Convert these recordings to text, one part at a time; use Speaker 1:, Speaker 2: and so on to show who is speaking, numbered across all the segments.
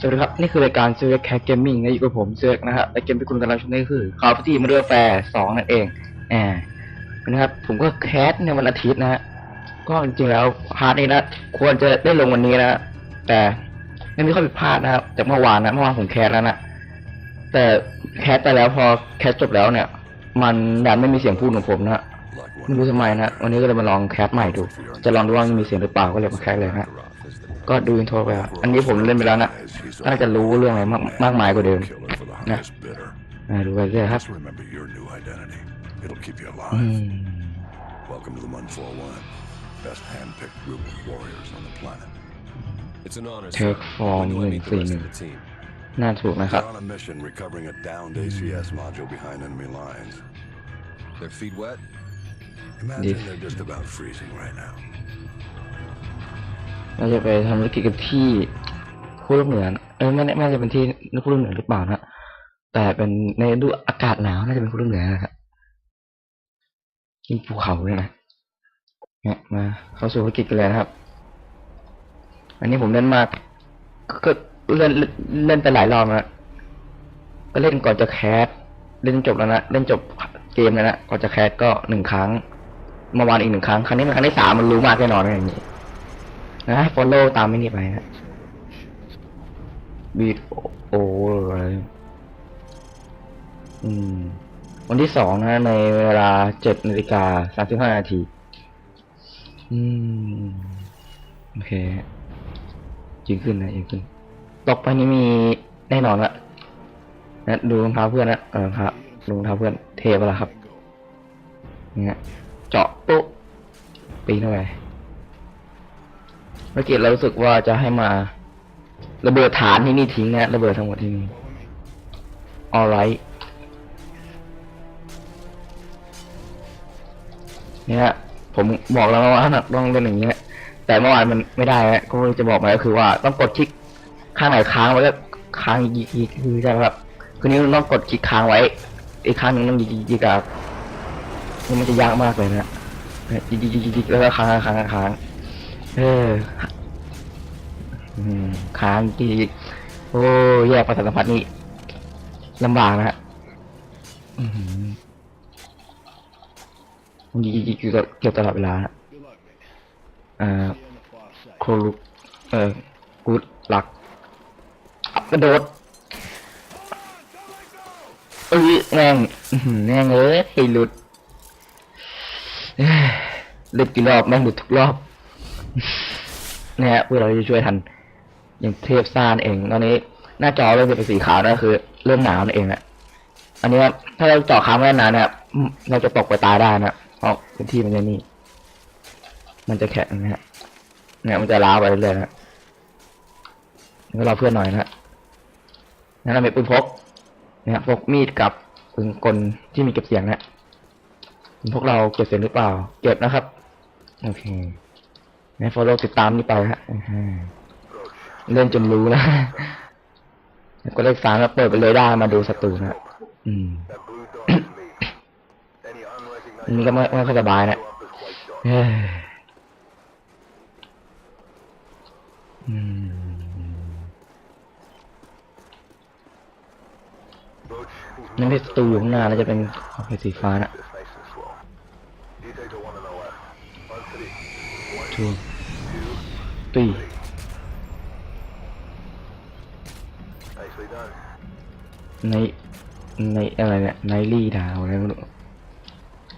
Speaker 1: สวัสดีครับ นี่คือรายการซื้อแคสเกมมิ่งนะอยู่กับผมเซือกนะครับและเกมที่คุณกำลังชมนี่คือ Call of Duty Modern Warfare 2นั่นเองแอบนะครับ ผมก็แคสในวันอาทิตย์นะฮะก็จริงๆแล้วพาร์ทนี้นะ ควรจะได้ลงวันนี้นะแต่ไม่มีข้อผิดพลาดนะครับจากเมื่อวานนะเมื่อวานผมแคสแล้วนะแต่แคสไปแล้วพอแคสจบแล้วเนี่ย มันดันไม่มีเสียงพูดของผมนะไม่รู้ทำไมนะวันนี้ก็เลยมาลองแคสใหม่ดู จะลองดูว่ามีเสียงหรือเปล่าก็เลยมาแคสเลยนะ ก็ดูอินโทรไปอะอันนี้ผมเล่นไปแล้วนะน่าจะรู้เรื่องอะไรมากมากมายกว่าเดิมนะอ่าดูไปเรื่อยครับ
Speaker 2: Just remember your new identity. It'll keep you
Speaker 1: อื
Speaker 2: alive.
Speaker 1: ม
Speaker 2: Welcome to the Mun 41. Best hand-picked group of warriors on the planet.
Speaker 3: It's an honor,
Speaker 1: Take
Speaker 3: sir.
Speaker 1: form
Speaker 3: When do I meet the rest
Speaker 1: in
Speaker 3: of the team?
Speaker 1: น่าถูกนะครับ
Speaker 2: They're on a mission recovering a downed ACS module behind enemy lines.
Speaker 3: Their feet wet?
Speaker 2: Imagine
Speaker 1: Yes.
Speaker 2: they're just about freezing right now.
Speaker 1: เราจะไปทำธุรกิจกันที่คู่โลกเหนือเออไม่แน่ไม่จะเป็นที่คู่โลกเหนือหรือเปล่านะแต่เป็นในดูอากาศหนาวน่าจะเป็นคู่โลกเหนือนะครับที่ภูเขาเลยนะเนี่ยมาเข้าสู่ธุรกิจกันเลยนะครับ อันนี้ผมเล่นมากก็เล่นเล่นไปหลายรอบแล้วก็เล่นก่อนจะแคสเล่นจบแล้วนะเล่นจบเกมแล้วนะก่อนจะแคสก็หนึ่งครั้งเมื่อวานอีกหนึ่งครั้งครั้งนี้เป็นครั้งที่สามมันรู้มากแน่นอนนะอย่างนี้ นะฟอลโล่ตามไม่นี่ไปนะบีดโออะไรอืม วันที่สองนะ ในเวลาเจ็ดนาฬิกาสามสิบห้านาที อืม โอเคยิงขึ้นนะยิงขึ้นตกไปนี่มีแน่นอนละนะดูรองเท้าเพื่อนนะเออครับรองเท้าเพื่อนเทไปล้วครับ เนี่ยเจาะปุ๊บปีนเข้าไป มื่อกี้เรารู้สึกว่าจะให้มา ระเบิดฐานที่นี่ทิ้งนะระเบิดทั้งหมดที่นี่ alright เนี่ยผมบอกแล้วว่าต้องเล่นอย่างเงี้ย แต่เมื่อวานมันไม่ได้นะก็จะบอกมาก็คือว่าต้องกดคลิกข้างไหนค้างไว้ก็ค้างยีกๆคือใช่ไหมครับ คือนี้ต้องกดคลิกค้างไว้อีกข้างหนึงต้องยีกๆกับนี่มันจะยากมากเลยนะยีกๆแล้วก็ค้างค้างค้าง เออค้างกีโอ้แยกประสาทสัมผัสนี่ลำบากนะฮะอือหือมันยีกีอยู่เกี่ยวตลอดเวลาฮะอ่าโคลุกเออกูดหลักอัพกระโดดเอ้ยแม่งอื้อหือแม่งเอ้ยหลุดเลุดกี่รอบแม่งหลุดทุกรอบ นี่ยฮะเพื่อเราจะช่วยทันอย่างเทพซ่านเองตอนนี้ หน้าจอเริ่มเป็นสีขาวนั่นคือ เริ่มหนาวนั่นเองแหละอันนี้ถ้าเราเจาะค้างไว้นานเนี่ยเราจะตกไปตายได้นะเพราะพื้นที่มันจะนี่ มันจะแข็งนะฮะเนี่ยมันจะล้าไปเรื่อยๆนะงั้นเราเพื่อนหน่อยนะฮะนั่นเราเป็นปืนพกเนี่ยพกมีดกับปืนกลที่มีเก็บเสียงนะปืนพกเราเก็บเสียงหรือเปล่า เก็บนะครับ โอเค ใน follow ติดตามนี่ไปฮะเล่นจนรู้แล้วก็เลขสามแล้วเปิดไปเลยได้มาดูศัตรูนะอืมนนี้ก็ไม่ไม่ค่อยสบายนะเฮ้ยอืมนั่นเป็นศัตรูอยู่ข้างหน้าแล้วจะเป็นโอเคสีฟ้านะ ทูตีในในอะไรเนี่ยไนลี่ดาวอะไรไม่รู้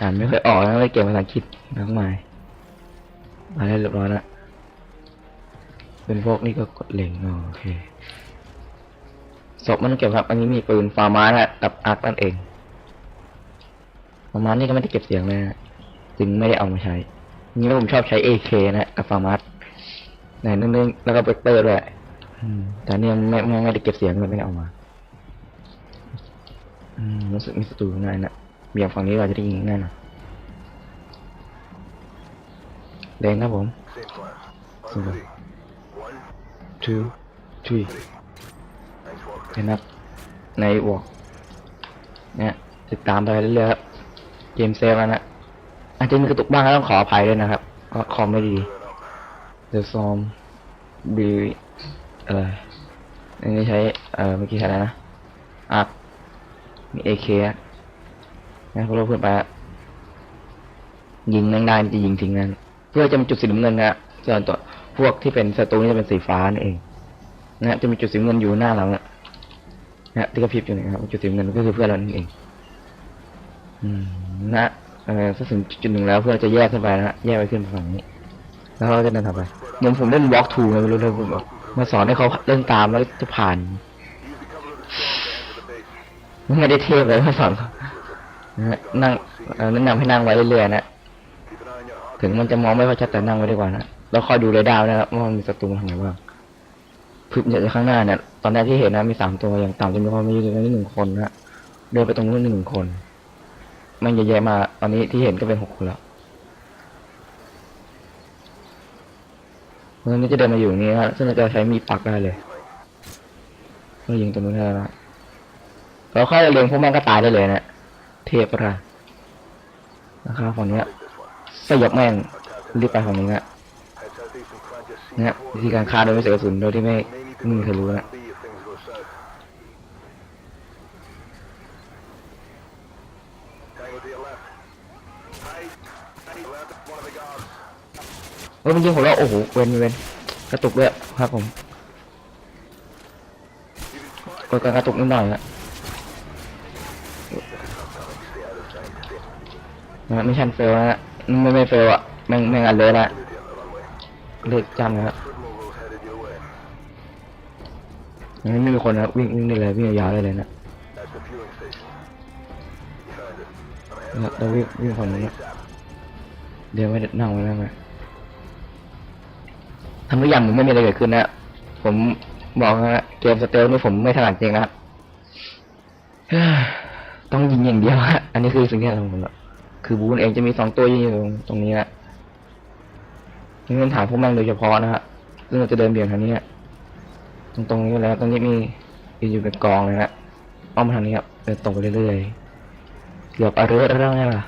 Speaker 1: อ่านไม่เคยออกนะไม่เก่งภาษาอังกฤษทั้งหมายมาได้เรียบร้อยแล้วเป็นพวกนี้ก็กดเล็งโอเคศพมันเก็บครับ อันนี้มีปืนฟาร์มานะกับอาร์คนั่นเองฟาร์มานี่ก็ไม่ได้เก็บเสียงเลยนะจึงไม่ได้เอามาใช้ นี่แล้วผมชอบใช้ AK นะกับฟาร์มาไหนนึงๆแล้วก็เบรกเตอร์ด้วยอืมแต่เนี่ยไม่ไม่ไม่ได้เก็บเสียงเลยไม่ได้เอามา อืมรู้สึกมีศัตรูข้างในนะเบี่ยงฝั่งนี้เราจะได้ยิงง่ายหน่อยแรงครับผม two three เห็นครับในวอลเนี่ยติดตามไปเรื่อยๆครับ เกมเซฟแล้วนะ อาจจะมีกระตุกบ้างก็ต้องขออภัยด้วยนะครับเพราะคอมไม่ดีเดอะซอมบีอะไรอันนี้ใช้เอ่อเมื่อกี้ใช้อะไรนะอาร์มีเอเคอะนะพวกเราเพื่อนไปยิงแม่งได้มันจะยิงทิ้งนั่นเพื่อจะมีจุดสีน้ำเงินนะส่วนตัวพวกที่เป็นศัตรูนี่จะเป็นสีฟ้านั่นเอง นะจะมีจุดสีน้ำเงินอยู่หน้าเรานะนะที่กระพริบอยู่นะครับจุดสีน้ำเงินก็คือเพื่อนเรานั่นเอง อืมนะ เออถ้าถึงจุดหนึ่งแล้วเพื่อนจะแยกขึ้นไปนะฮะแยกไปขึ้นฝั่งนี้ แล้วเราก็จะเดินต่อไปเหมือนผมเล่น walk to ไงไม่รู้เลยผมบอกมาสอนให้เขาเล่นตามแล้วจะผ่านไม่ได้เทพเลยมาสอนเขานั่งแนะนำให้นั่งไว้เรื่อยๆนะถึงมันจะมองไม่ค่อยชัดแต่นั่งไว้ดีกว่านะแล้วคอยดูเรดาร์นะครับว่ามันมีศัตรูทางไหนบ้างพึบจากข้างหน้าเนี่ย ตอนแรกที่เห็นนะมีสามตัวอย่างต่ำจะมีความมีอยู่ตรงนี้หนึ่งคนนะเดินไปตรงนู้นหนึ่งคน มันเยอะแยะมาตอนนี้ที่เห็นก็เป็นหกคนแล้วเมื่อนี้จะเดินมาอยู่นี้นะซึ่งเราจะใช้มีดปักได้เลยก็ยิงตรงนู้นได้แล้วนะแค่อยเล็งพวกแม่งก็ตายได้เลยนะเทพระนะครับฝั่งนี้สยบแม่งรีบไปฝั่งนี้นะเนี่ยวิธีการฆ่าโดยไม่เสียกระสุนโดยที่ไม่ไม่มีใครรู้นะ เออมันยิงผมแล้วโอ้โหเว้นเว้นกระตุกด้วยครับผมกดการกระตุกนิดหน่อยนะนะไม่ชันเฟลนะไม่ไม่เฟลอะแม่งแม่งอันเลยนะเลิกจำนะครับยังไม่มีคนนะวิ่งวิ่งได้เลยวิ่งยาวได้เลยนะ นะเราวิ่งวิ่งฝั่งนี้นะเดี๋ยวไม่ได้นั่งไว้แล้วไงทำทุกอย่างผมไม่มีอะไรเกิดขึ้นนะผมบอกนะเกมสเตลนี่ผมไม่ถนัดจริงนะครับต้องยิงอย่างเดียวฮะอันนี้คือสิ่งที่เราทำผมละคือบูนเองจะมีสองตัวยืนอยู่ตรงตรงนี้นะนี่เป็นฐานพวกแม่งโดยเฉพาะนะฮะซึ่งเราจะเดินเบี่ยงทางนี้ตรงตรงนี้แล้วตรงนี้มียืนอยู่เป็นกองเลยนะอ้อมมาทางนี้ครับเดินตรงไปเรื่อยๆ เกือบอาเรอเรื่องไงล่ะ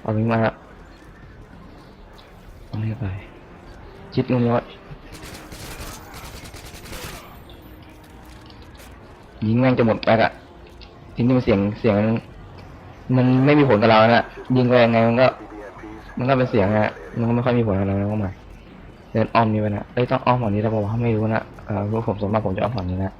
Speaker 1: เอาวิ่งมาแล้วตรงนี้ไปชิดงมยอดยิงแม่งจะหมดแม็กอะทีนี้มันเสียงเสียงมันไม่มีผลกับเรานะยิงไปยังไงมันก็ มันก็เป็นเสียงนะมันก็ไม่ค่อยมีผลกับเราแล้วก็หมาเดินอ้อมนี้ไปนะเอ้ยต้องอ้อมฝั่งนี้แล้วบอกว่าไม่รู้นะเออพวกผมส่วนมากผมจะอ้อมฝั่งนี้นะ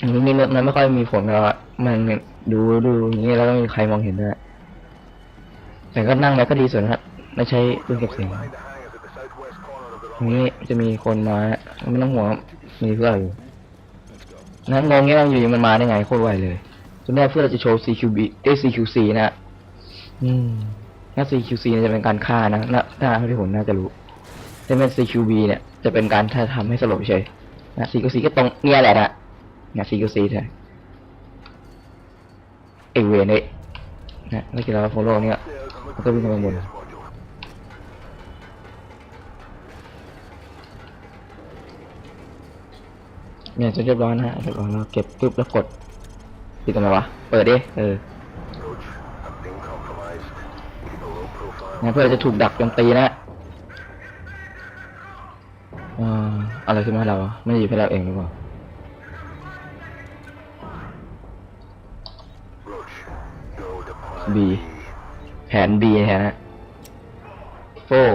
Speaker 1: อันนี้นี่มันไม่ค่อยมีผลกับเรามัน ดูดูอย่างนี้แล้วก็ม่มีใครมองเห็นด้วยแต่ก็นั่งแล้วก็ดีส่วนนะครับไม่ใช่เรื่องเก็บเสียงตรงนี้จะมีคนมาไม่ต้องห่วงมีเพื่อนอยู่นะงงเงี้ยอยู่มันมาได้ไงโคตรไวเลยตอนแรกเพื่อเราจะโชว์ CQB เอ CQC นะ อืมถ้า CQC เนี่ยจะเป็นการฆ่านะน่าน่าที่ผมน่าจะรู้แต่เป็น CQB เนี่ยจะเป็นการถ้าทำให้สลบเฉยนะ CQC ก็ตรงเนี่ยแหละนะนะ CQC ใช่ เอเวนเนี่ยนะแล้วกินแล้วโฟโล่เนี่ยแล้วก็วิ่งไปบนเนี่ยจะเรียบร้อยนะฮะเรียบร้อยแล้วเก็บปุ๊บแล้วกดปิดทำไมวะเปิดดิเออนะเพื่อจะถูกดักโจมตีนะอ่าอะไรขึ้นมาให้เราไม่ได้หยิบให้เราเองหรือเปล่า B แผน B แทนนะ four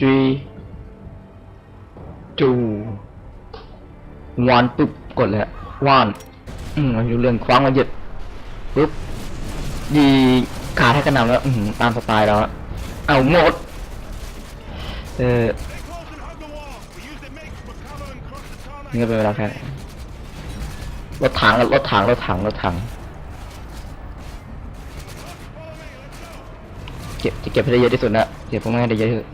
Speaker 1: three two one ปุ๊บกดเลยอะ one อืมอยู่เรื่องคว้างมาหยุดปุ๊บยีขาให้กระนำแล้ว อือหือตามสไตล์เราอะเอาหมด เออนี่ก็เป็นเวลาแค่รถถังรถถังรถถังรถถัง เก็บจะเก็บให้ได้เยอะที่สุดนะเก็บพวกแม่งให้ได้เยอะที่สุด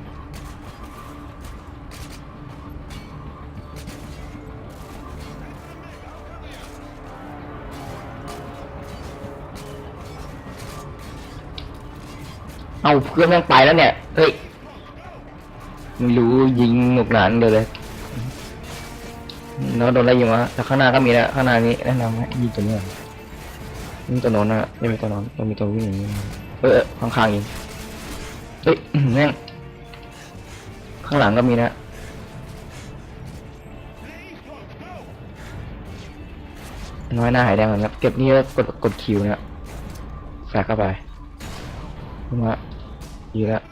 Speaker 1: เอาเพื่อนแม่งไปแล้วเนี่ย เฮ้ยไม่รู้ยิงหนุกหนานเลยเลยแล้วโดนอะไรยิงวะแต่ข้างหน้าก็มีแล้วข้างหน้านี้แนะนำให้ยิงตัวนี้ยิงตัวน้นนะไม่มีตัวน้นต้องมีตัววิ่งอย่างนี้เออเออข้างๆยิง เอ้ยแม่งข้างหลังก็มีนะน้อยหน้าหายแดงเหมือนกันเก็บนี่แล้วกดกดคิวนะแฝกเข้าไปขึ้นมาดีแล้ว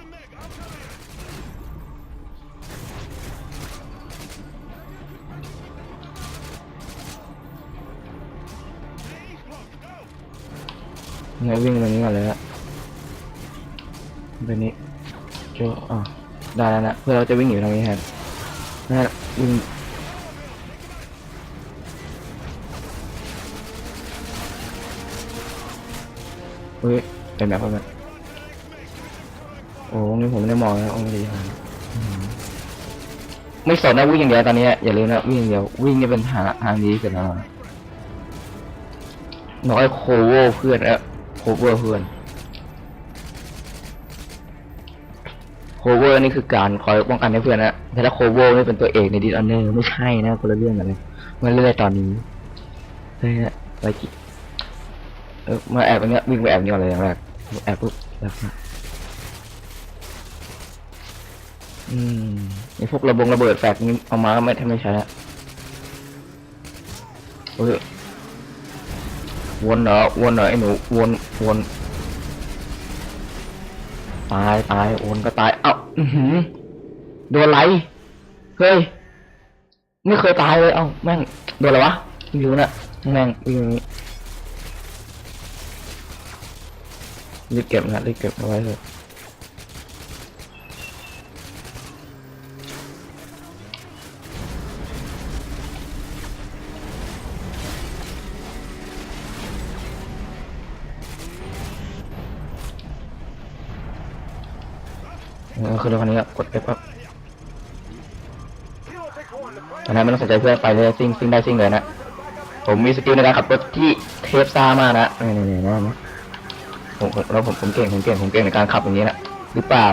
Speaker 1: เงี้ยวิ่งตรงนี้ก่นเลยฮะ ไปนี้โจอะได้แล้วนะเพื่อเราจะวิ่งอยู่ทางนี้แทนนะวิ่งเฮ้ยเป็นแบบนั้นโอ้นี่ผมไม่ได้มองนะโอ้ดีครับไม่สนนะวิ่งอย่างเดียวตอนนี้อย่าลืมนะวิ่งอย่างเดียววิ่งจะเป็นทางทางดีที่สุดแล้วนะน้อยโคเวอร์เพื่อนอะโคเวอร์เพื่อน เวอร์นี่คือการคอยป้องกันให้เพื่อนนะแต่ถ้าโคเวอร์นี่เป็นตัวเอกในดิสออนเนอร์ไม่ใช่นะคนละเรื่องกันเลยมันเรื่อยตอนนี้เฮ้ยไปกิเออมาแอบอย่างเงี้ยวิ่งไปแอบนี่อนเลยอย่างแรกแอบปุ๊บแล้วก็อืมไอพวกระบงระเบิดแฟกนี่เอามาไม่ทำไม่ใช้ละเฮ้ยวนเหรอวนเหรอไอ้หนูวนวน ตายตายโอนก็ตาย เอ้าอือหือโดนไรเฮ้ย ไม่เคยตายเลย เอ้าแม่ง โดนอะไรวะอยู่น่ะแม่งอยู่อย่างนี้รีบเก็บนะรีบเก็บเอาไว้เลย เอาคือรถคันนี้อะกด F ครับอันนั้นไม่ต้องสนใจเพื่อนไปเลยซิ่งซิ่งได้ซิ่งเลยนะ ผมมีสกิลในการขับรถที่เทพซ่ามากนะนี่นี่นี่นะผมผมแล้วผมผมเก่งผมเก่งผมเก่งในการขับอย่างนี้นะหรือเปล่า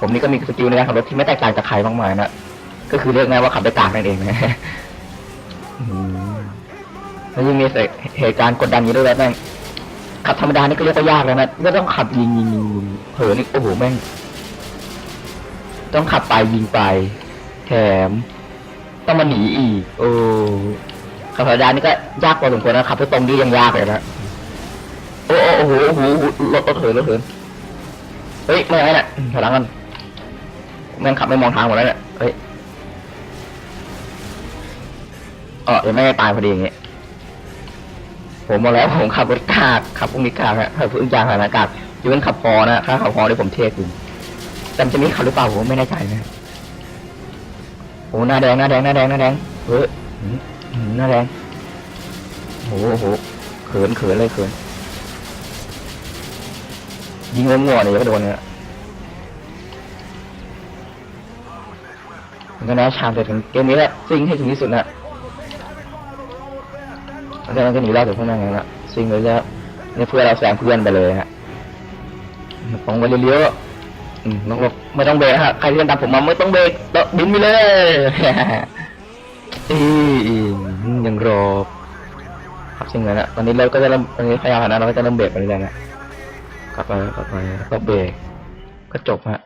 Speaker 1: ผมนี่ก็มีสกิลในการขับรถที่ไม่แตกต่างจากใครมากมายนะก็คือเรียกง่ายว่าขับได้กากนั่นเองนะอืมแล้วยังมีเหตุการณ์กดดันอยู่ด้วยแม่งขับธรรมดานี่ก็เรียกว่ายากแล้วนะไม่ต้องขับยิงยิงยิงยิงเผลอนี่โอ้โหแม่ง ต้องขับไปยิงไป แถม ต้องมาหนีอีก โอ้ขับธรรมดานี่ก็ยากพอสมควรนะขับไปตรงนี้ยังยากเลยนะโอ้โหโอ้โหรถรถเถินรถเถินเฮ้ยไม่ไงน่ะถอยหลังกันแม่งขับไม่มองทางหมดแล้วเนี่ยเฮ้ยเออเดี๋ยวไม่งตายพอดีอย่างเงี้ยผมบอกแล้วผมขับรถกากขับพวกนี้กากฮะขับพื้นจางสถานอากาศยกเว้นขับพอนะถ้าขับพอที่ผมเทจริง แต่มันจะมีเขับหรือเปล่าผมไม่แน่ใจนะโอ้หน้าแดงหน้าแดงหน้าแดงหน้าแดงเฮ้ยหน้าแดงโอ้โหโหเขินเขินเลยเขินยิงมั่วๆเนี่ยก็โดนเนี่ยมันก็น่าชามแต่ถึงเกมนี้แหละซิงให้ถึงที่สุดนะแล้วมันก็หนีรอดจากพวกนั้นไงละซิงเลยแล้วนี่เพื่อเราแซงเพื่อนไปเลยฮะตรงไปเลี้ยวๆ อืมต้องบอกไม่ต้องเบรกฮะใครที่เดินตามผมมาไม่ต้องเบรกแล้วบินไปเลยอียังรอครับซิงเลยนะตอนนี้เราก็จะเริ่มตอนนี้พยายามนะเราก็จะเริ่มเบรกไปเรื่อยๆนะกลับไปกลับไปก็เบรกก็จบฮะ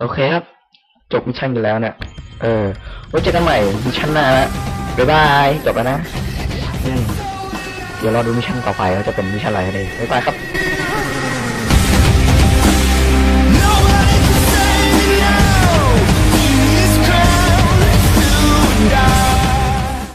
Speaker 1: โอเคครับ จบมิชชั่นกันแล้วเนี่ยเออไว้เจอกันใหม่มิชชั่นหน้าละบ๊ายบายจบแล้วนะเดี๋ยวรอดูมิชชั่นต่อไปว่าจะเป็นมิชชั่นอะไรกันเองบ๊ายบายครับ